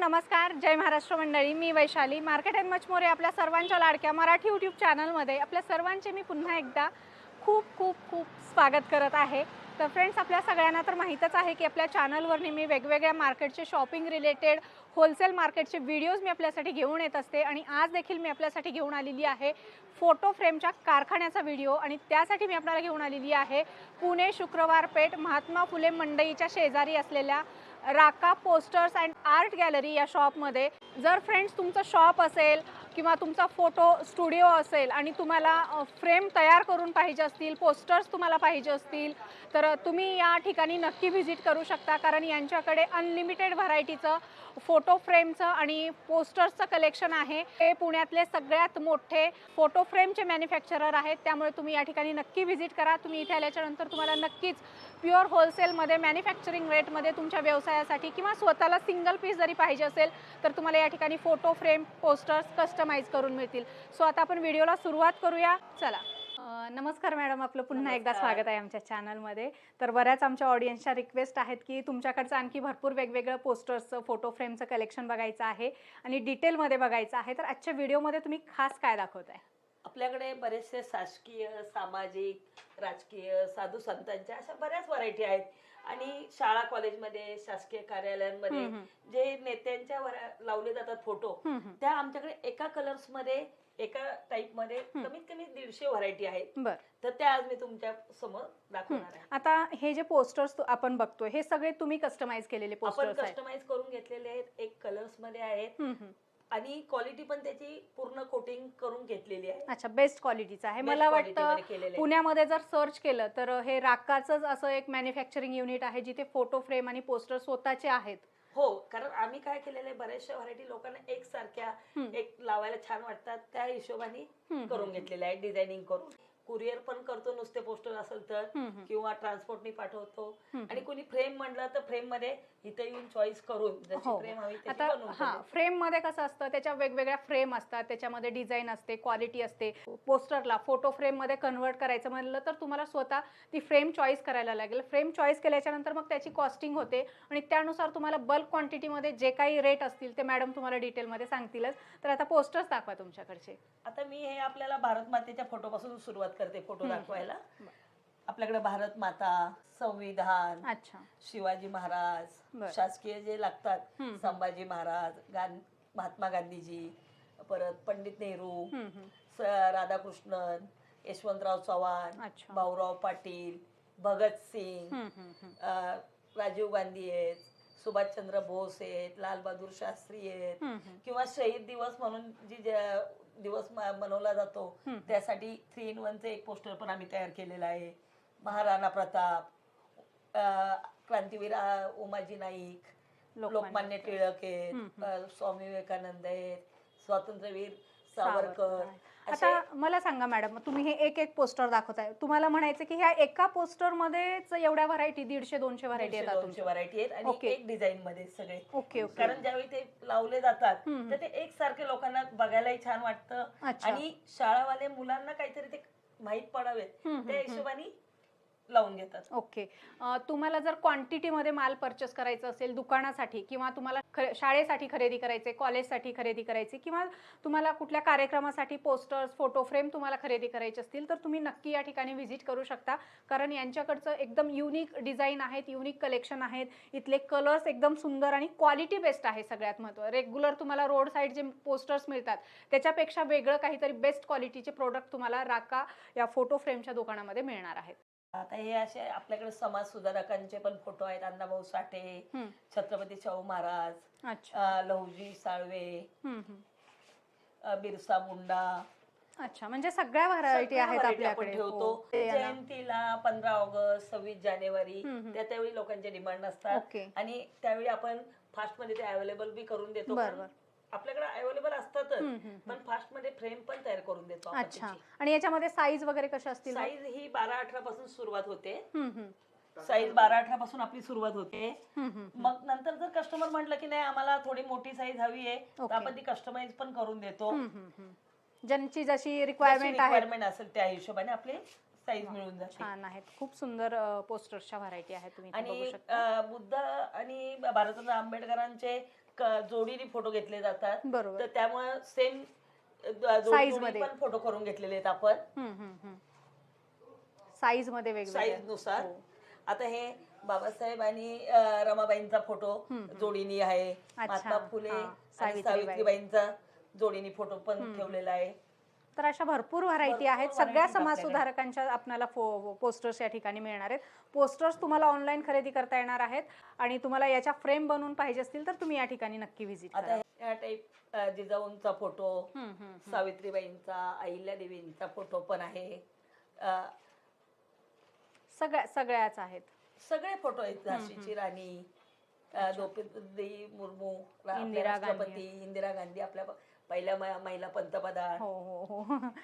नमस्कार जय महाराष्ट्र मंडळी. मी Vaishali. Market and much more आपल्या सर्वांच्या लाडक्या मराठी यूट्यूब चॅनलमध्ये आपल्या सर्वांचे मी पुन्हा एकदा खूप खूप खूप स्वागत करत आहे. तर फ्रेंड्स आपल्या सगळ्यांना तर माहीतच आहे की आपल्या चॅनलवर नेहमी वेगवेगळ्या मार्केटचे शॉपिंग रिलेटेड होलसेल मार्केटचे व्हिडिओज मी आपल्यासाठी घेऊन येत असते आणि आज देखील मी आपल्यासाठी घेऊन आलेली आहे फोटो फ्रेमच्या कारखान्याचा व्हिडिओ आणि त्यासाठी मी आपल्याला घेऊन आलेली आहे पुणे शुक्रवार पेठ महात्मा फुले मंडईच्या शेजारी असलेल्या Raka posters and art gallery या शॉपमध्ये जर फ्रेंड्स तुमचं शॉप असेल किंवा तुमचा फोटो स्टुडिओ असेल आणि तुम्हाला फ्रेम तयार करून पाहिजे असतील पोस्टर्स तुम्हाला पाहिजे असतील तर तुम्ही या ठिकाणी नक्की व्हिजिट करू शकता. कारण यांच्याकडे अनलिमिटेड व्हरायटीचं फोटो फ्रेमचं आणि पोस्टर्सचं कलेक्शन आहे. हे पुण्यातले सगळ्यात मोठे फोटो फ्रेमचे मॅन्युफॅक्चरर आहेत. त्यामुळे तुम्ही या ठिकाणी नक्की व्हिजिट करा. तुम्ही इथे आल्याच्यानंतर तुम्हाला नक्कीच प्युअर होलसेलमध्ये मॅन्युफॅक्चरिंग रेटमध्ये तुमच्या व्यवसायासाठी किंवा स्वतःला सिंगल पीस जरी पाहिजे असेल तर तुम्हाला या ठिकाणी फोटो फ्रेम पोस्टर्स कस्टमाइज करून मिळतील. सो आता आपण व्हिडिओला सुरुवात करूया. चला. नमस्कार मॅडम. आपलं पुन्हा एकदा. स्वागत आहे आमच्या चॅनलमध्ये तर बऱ्याच आमच्या ऑडियन्सच्या रिक्वेस्ट आहेत की तुमच्याकडचं आणखी भरपूर वेगवेगळं पोस्टर्सचं फोटो फ्रेमचं कलेक्शन बघायचं आहे आणि डिटेलमध्ये बघायचं आहे. तर आजच्या व्हिडिओमध्ये तुम्ही खास काय दाखवताय? आपल्याकडे बरेचसे शासकीय सामाजिक राजकीय साधू संतांच्या अशा बऱ्याच व्हरायटी आहेत आणि शाळा कॉलेजमध्ये शासकीय कार्यालयांमध्ये. जे नेत्यांच्या वर- लावले जातात फोटो. त्या आमच्याकडे एका कलर्समध्ये एका टाइपमध्ये. कमीत कमी दीडशे व्हरायटी आहेत बर तर त्या आज मी तुमच्यासमोर दाखवणार आहे आता हे जे पोस्टर्स आपण बघतोय हे सगळे तुम्ही कस्टमाइज केलेले आपण पोस्टर्स आहेत कस्टमाइज करून घेतलेले आहेत एक कलर्समध्ये आहेत. आणि क्वालिटी पण त्याची पूर्ण कोटिंग करून घेतलेली आहे. अच्छा बेस्ट क्वालिटीचं आहे. Best मला quality वाटतं मध्ये केलेलं आहे. पुण्यामध्ये जर सर्च केलं तर हे राकाचंच असं एक मॅन्युफॅक्चरिंग युनिट आहे जिथे फोटो फ्रेम आणि पोस्टर स्वतःचे आहेत. हो कारण आम्ही काय केलेलं आहे बऱ्याचशा व्हरायटी लोकांना एक सारख्या हम्म. एक लावायला छान वाटतात त्या हिशोबाने हम्म, करून घेतलेले आहे डिझायनिंग करून. कुरिअर पण करतो नुसते पोस्टर असेल तर. किंवा ट्रान्सपोर्टनी पाठवतो. आणि कोणी फ्रेम म्हणलं तर फ्रेममध्ये इथे येऊन चॉईस करून जशी हो फ्रेम हवी आता हा. फ्रेममध्ये कसं असतं त्याच्या वेगवेगळ्या फ्रेम असतात त्याच्यामध्ये डिझाईन असते क्वालिटी असते पोस्टरला फोटो फ्रेममध्ये कन्वर्ट करायचं म्हणलं तर तुम्हाला स्वतः ती फ्रेम चॉईस करायला लागेल फ्रेम चॉईस केल्याच्यानंतर मग त्याची कॉस्टिंग होते आणि त्यानुसार तुम्हाला बल्क क्वांटिटीमध्ये जे काही रेट असतील ते मॅडम तुम्हाला डिटेलमध्ये सांगतीलच तर आता पोस्टर्स दाखवा तुमच्याकडचे आता मी हे आपल्याला भारत मातेच्या फोटो पासून सुरुवात करते फोटो. दाखवायला. आपल्याकडे भारत माता संविधान अच्छा शिवाजी महाराज. शासकीय जे लागतात. संभाजी महाराज गां महात्मा गांधीजी परत पंडित नेहरू राधाकृष्णन यशवंतराव चव्हाण. भाऊराव पाटील भगत सिंग हम्म, हम्म, हम्म. अं, राजीव गांधी आहेत सुभाषचंद्र बोस आहेत लालबहादूर शास्त्री आहेत. किंवा शहीद दिवस म्हणून जी दिवस मनवला जातो. त्यासाठी थ्री इन वनचे एक पोस्टर पण आम्ही तयार केलेलं आहे. महाराणा प्रताप क्रांतीवीर उमाजी नाईक लोकमान्य टिळक. आहेत स्वामी विवेकानंद आहेत स्वातंत्र्यवीर सावरकर आता मला सांगा मॅडम तुम्ही हे एक एक पोस्टर दाखवताय. तुम्हाला म्हणायचं की ह्या एका पोस्टर मध्येच एवढ्या व्हरायटी दीडशे दोनशे व्हरायटी दीडशे येतात दोनशे तुमच्या. व्हरायटी आहेत आणि ओके. एक डिझाईन मध्ये सगळे. Okay okay. कारण ज्यावेळी ते लावले जातात हम्म. तर ते एकसारखे लोकांना बघायलाही छान वाटतं. अच्छा. आणि शाळावाले मुलांना काहीतरी ते माहीत पडावेत. हम्म, त्या हम्म, हिशोबाने लावून घेतात. ओके. तुम्हाला जर क्वांटिटीमध्ये माल परचेस करायचं असेल दुकानासाठी किंवा तुम्हाला ख शाळेसाठी खरेदी करायचे कॉलेजसाठी खरेदी करायचे किंवा तुम्हाला कुठल्या कार्यक्रमासाठी पोस्टर्स फोटो फ्रेम तुम्हाला खरेदी करायचे असतील तर तुम्ही नक्की या ठिकाणी व्हिजिट करू शकता. कारण यांच्याकडचं एकदम युनिक डिझाईन आहेत युनिक कलेक्शन आहेत. इथले कलर्स एकदम सुंदर आणि क्वालिटी बेस्ट आहे सगळ्यात महत्त्व. रेग्युलर तुम्हाला रोड साईड जे पोस्टर्स मिळतात त्याच्यापेक्षा वेगळं काहीतरी बेस्ट क्वालिटीचे प्रोडक्ट तुम्हाला राका या फोटो फ्रेमच्या दुकानामध्ये मिळणार आहेत. आता हे असे आपल्याकडे समाज सुधारकांचे पण फोटो आहेत अण्णाभाऊ साठे. छत्रपती शाहू महाराज अं, लहुजी साळवे हम्म, हम्म. अं, बिरसा मुंडा अच्छा म्हणजे सगळ्या व्हरायटी सगळ्या आहेत variety आपण आपल्याकडे ठेवतो हो. ते. जयंतीला पंधरा ऑगस्ट सव्वीस जानेवारी हम्म. त्या त्यावेळी लोकांचे डिमांड असतात ओके आणि त्यावेळी आपण फास्टमध्ये ते अवेलेबल बी करून देतो बरं, पण बरं. आपल्याकडे अवेलेबल असतातच पण फास्टमध्ये फ्रेम पण तयार करून देतो अच्छा. आणि याच्यामध्ये साईज वगैरे कशा असतील? साईज ही बारा अठरा पासून सुरुवात होते. साईज बारा अठरा पासून आपली सुरुवात होते. मग नंतर जर कस्टमर म्हटलं की नाही आम्हाला थोडी मोठी साईज हवी आहे तर. आपण ती कस्टमाइज पण करून देतो. ज्यांची जशी रिक्वायरमेंट रिक्वायरमेंट असेल त्या हिशोबाने आपली साईज मिळून जाते छान आहेत खूप सुंदर पोस्टर्सच्या व्हरायटी आहेत तुम्ही आणि बुद्ध आणि भारतरत्न आंबेडकरांचे क- जोडीने फोटो घेतले जातात बरोबर तर त्यामुळे सेम Size मध्ये. पण फोटो करून घेतलेले आहेत आपण साईजमध्ये वेगवेगळे साईजनुसार हो. आता हे बाबासाहेब आणि अं, रमाबाईंचा फोटो. जोडीनी आहे महात्मा फुले हा, आणि सावित्रीबाई. सावित्रीबाईंचा जोडीनी फोटो पण. ठेवलेला आहे तर अशा भरपूर व्हरायटी आहेत. सगळ्या varieties समाज आपल्याकडे. सुधारकांच्या आपल्याला पोस्टर्स या ठिकाणी मिळणार आहेत. पोस्टर्स तुम्हाला ऑनलाईन खरेदी करता येणार आहेत आणि तुम्हाला याच्या फ्रेम बनवून पाहिजे असतील तर तुम्ही या ठिकाणी नक्की व्हिजिट आता करा. ह्या टाईप जिजाऊंचा फोटो हम्म, हम्म, हम्म. सावित्रीबाईंचा अहिल्यादेवींचा फोटो पण आहे. अं, सगळ्या सगळ्याच आहेत. सगळे फोटो आहेत. झाशीची राणी अं, द्रौपदी मुर्मू रा- आपल्या इंदिरा गांधी. राष्ट्रपती इंदिरा गांधी आपल्या पहिल्या म- महिला पंतप्रधान. हो हो हो.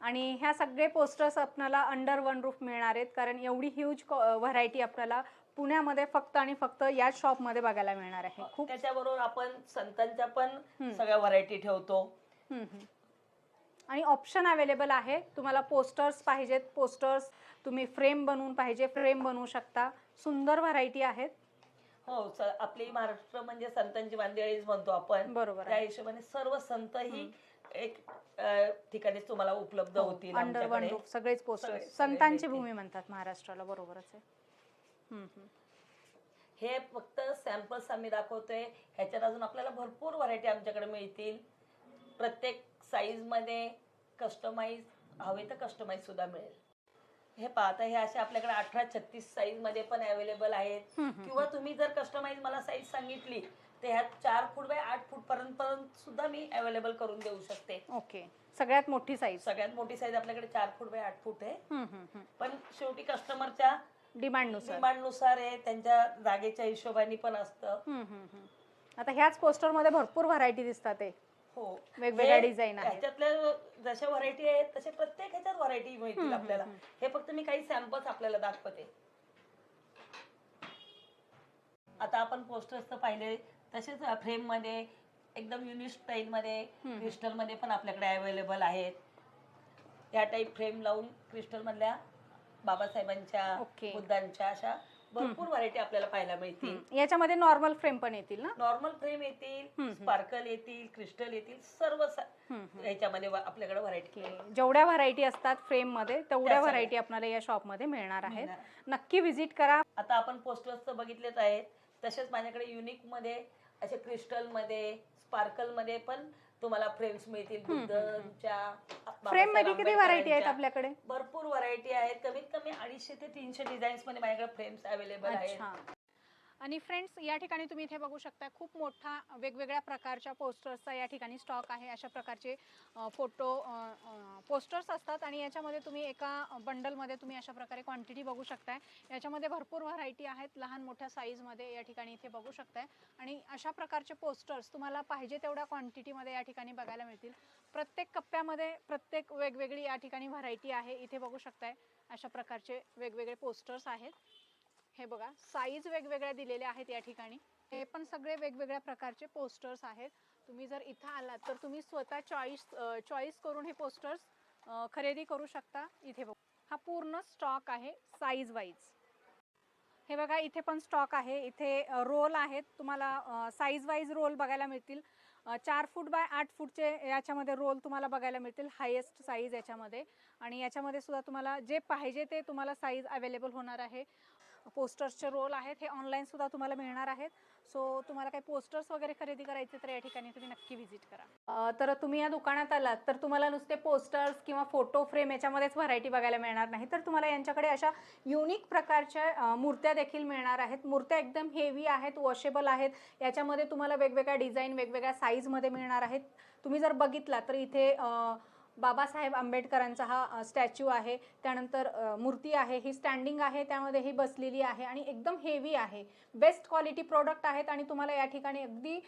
आणि ह्या सगळे पोस्टर्स आपल्याला अंडर वन रूफ मिळणार आहेत. कारण एवढी ह्यूज व्हरायटी आपल्याला पुण्यामध्ये फक्त आणि फक्त याच शॉपमध्ये बघायला मिळणार आहे. खूप त्याच्याबरोबर आपण संतांच्या पण हम्म. सगळ्या व्हरायटी ठेवतो. हम्म, हम्म. आणि ऑप्शन अवेलेबल आहे. तुम्हाला पोस्टर्स पाहिजेत. पोस्टर्स तुम्ही फ्रेम बनवून पाहिजे. फ्रेम बनवू शकता. सुंदर व्हरायटी आहेत. हो स- आपली महाराष्ट्र म्हणजे संतांची मांदियाळीच म्हणतो आपण. बरोबर त्या आहे हिशोबाने सर्व संत ही एक अं, ठिकाणी तुम्हाला उपलब्ध होतील अंडर वन आमच्याकडे. रूफ सगळेच सगळे- सगळे संतांची. भूमी म्हणतात महाराष्ट्राला बरोबरच आहे. हम्म, हम्म. हे फक्त सॅम्पल्स आम्ही दाखवतोय. ह्याच्यात अजून आपल्याला भरपूर व्हरायटी आमच्याकडे मिळतील. प्रत्येक साईजमध्ये कस्टमाइज हवे तर कस्टमाइज सुद्धा मिळेल. हे पाहता हे असे आपल्याकडे अठरा छत्तीस साईजमध्ये पण अवेलेबल आहेत. किंवा तुम्ही जर कस्टमाइज मला साईज सांगितली तर ह्यात चार फूट बाय आठ फूट पर्यंत पर्यंत सुद्धा मी अवेलेबल करून देऊ शकते. ओके सगळ्यात मोठी साईज सगळ्यात मोठी साईज आपल्याकडे चार फूट बाय आठ फूट आहे. पण शेवटी कस्टमरच्या डिमांडनुसार डिमांडनुसार आहे त्यांच्या जागेच्या हिशोबाने पण असतं. आता ह्याच पोस्टरमध्ये भरपूर व्हरायटी दिसतात हो. वेगवेगळ्या डिझाईन आहेत. ह्याच्यातल्या जशा व्हरायटी आहेत तसे प्रत्येक ह्याच्यात व्हरायटी मिळतील आपल्याला. हे फक्त मी काही सॅम्पल्स आपल्याला दाखवते. आता आपण पोस्टर्स तर पाहिले तसेच फ्रेममध्ये एकदम युनिक स्टाईल मध्ये. क्रिस्टलमध्ये पण आपल्याकडे अवेलेबल आहेत. या टाईप फ्रेम लावून क्रिस्टल मधल्या बाबासाहेबांच्या. बुद्धांच्या अशा भरपूर व्हरायटी आपल्याला पाहायला मिळतील. याच्यामध्ये नॉर्मल फ्रेम पण येतील ना नॉर्मल फ्रेम येतील. स्पार्कल येतील क्रिस्टल येतील सर्व वा- आपल्याकडे व्हरायटी. जेवढ्या व्हरायटी असतात फ्रेममध्ये तेवढ्या. व्हरायटी आपल्याला या शॉपमध्ये मिळणार आहेत. नक्की व्हिजिट करा आता आपण पोस्टर्स तर बघितलेच आहेत तसेच माझ्याकडे युनिकमध्ये असे क्रिस्टलमध्ये स्पार्कलमध्ये पण तुम्हाला फ्रेम्स मिळतील. बुद्धच्या फ्रेममध्ये किती व्हरायटी आहेत. आपल्याकडे भरपूर व्हरायटी आहेत कमीत कमी अडीचशे ते तीनशे डिझाईन्समध्ये माझ्याकडे फ्रेम्स अवेलेबल आहेत आणि फ्रेंड्स या ठिकाणी तुम्ही इथे बघू शकता खूप मोठा वेगवेगळ्या प्रकारच्या पोस्टर्सचा या ठिकाणी स्टॉक आहे. अशा प्रकारचे फोटो पोस्टर्स असतात आणि याच्यामध्ये तुम्ही एका बंडलमध्ये तुम्ही अशा प्रकारे क्वांटिटी बघू शकताय. याच्यामध्ये भरपूर व्हरायटी आहेत लहान मोठ्या साईजमध्ये या ठिकाणी इथे बघू शकताय. आणि अशा प्रकारचे पोस्टर्स तुम्हाला पाहिजे तेवढ्या क्वांटिटीमध्ये या ठिकाणी बघायला मिळतील. प्रत्येक कप्प्यामध्ये प्रत्येक वेगवेगळी या ठिकाणी व्हरायटी आहे इथे बघू शकताय. अशा प्रकारचे वेगवेगळे पोस्टर्स आहेत. हे बघा साईज वेगवेगळ्या दिलेल्या आहेत या ठिकाणी. हे पण सगळे वेगवेगळ्या प्रकारचे पोस्टर्स आहेत. तुम्ही जर इथं आलात तर तुम्ही स्वतः चॉईस चॉईस करून हे पोस्टर्स खरेदी करू शकता. इथे बघ हा पूर्ण स्टॉक आहे साईज वाईज हे बघा इथे पण स्टॉक आहे. इथे रोल आहेत. तुम्हाला साईज वाईज रोल बघायला मिळतील. चार फूट बाय आठ फूटचे याच्यामध्ये रोल तुम्हाला बघायला मिळतील. हायेस्ट साईज याच्यामध्ये. आणि याच्यामध्ये सुद्धा तुम्हाला जे पाहिजे ते तुम्हाला साईज अवेलेबल होणार आहे. पोस्टर्सचे रोल आहेत हे ऑनलाईनसुद्धा तुम्हाला मिळणार आहेत. सो तुम्हाला काही पोस्टर्स वगैरे खरेदी करायचे तर या ठिकाणी तुम्ही नक्की व्हिजिट करा. तर तुम्ही या दुकानात आलात तर तुम्हाला नुसते पोस्टर्स किंवा फोटो फ्रेम याच्यामध्येच व्हरायटी बघायला मिळणार नाही. तर तुम्हाला यांच्याकडे अशा युनिक प्रकारच्या मूर्त्या देखील मिळणार आहेत. मूर्त्या एकदम हेवी आहेत वॉशेबल आहेत. याच्यामध्ये तुम्हाला वेगवेगळ्या डिझाईन वेगवेगळ्या साईजमध्ये मिळणार आहेत. तुम्ही जर बघितला तर इथे बाबासाहेब आंबेडकरांचा हा स्टॅच्यू आहे. त्यानंतर मूर्ती आहे. ही स्टँडिंग आहे. त्यामध्ये ही बसलेली आहे आणि एकदम हेवी आहे. बेस्ट क्वालिटी प्रोडक्ट आहेत आणि तुम्हाला या ठिकाणी अगदी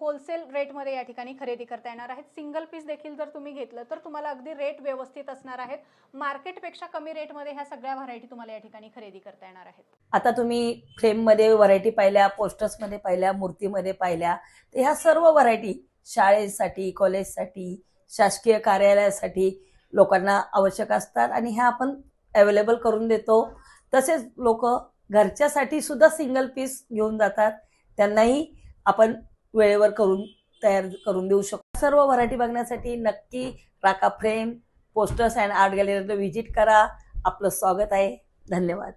होलसेल रेटमध्ये या ठिकाणी खरेदी करता येणार आहेत. सिंगल पीस देखील जर तुम्ही घेतलं तर तुम्हाला अगदी रेट व्यवस्थित असणार आहेत. मार्केटपेक्षा कमी रेटमध्ये ह्या सगळ्या व्हरायटी तुम्हाला या ठिकाणी खरेदी करता येणार आहेत. आता तुम्ही फ्रेममध्ये व्हरायटी पाहिल्या पोस्टर्समध्ये पाहिल्या मूर्तीमध्ये पाहिल्या तर ह्या सर्व व्हरायटी शाळेसाठी कॉलेजसाठी शासकीय कार्यालयासाठी लोकांना आवश्यक असतात आणि ह्या आपण अवेलेबल करून देतो. तसेच लोक घरच्यासाठी सुद्धा सिंगल पीस घेऊन जातात. त्यांनाही आपण वेळेवर करून तयार करून देऊ शकतो. सर्व व्हरायटी बघण्यासाठी नक्की Raka frame posters and art गॅलरीला visit करा. आपलं स्वागत आहे. धन्यवाद.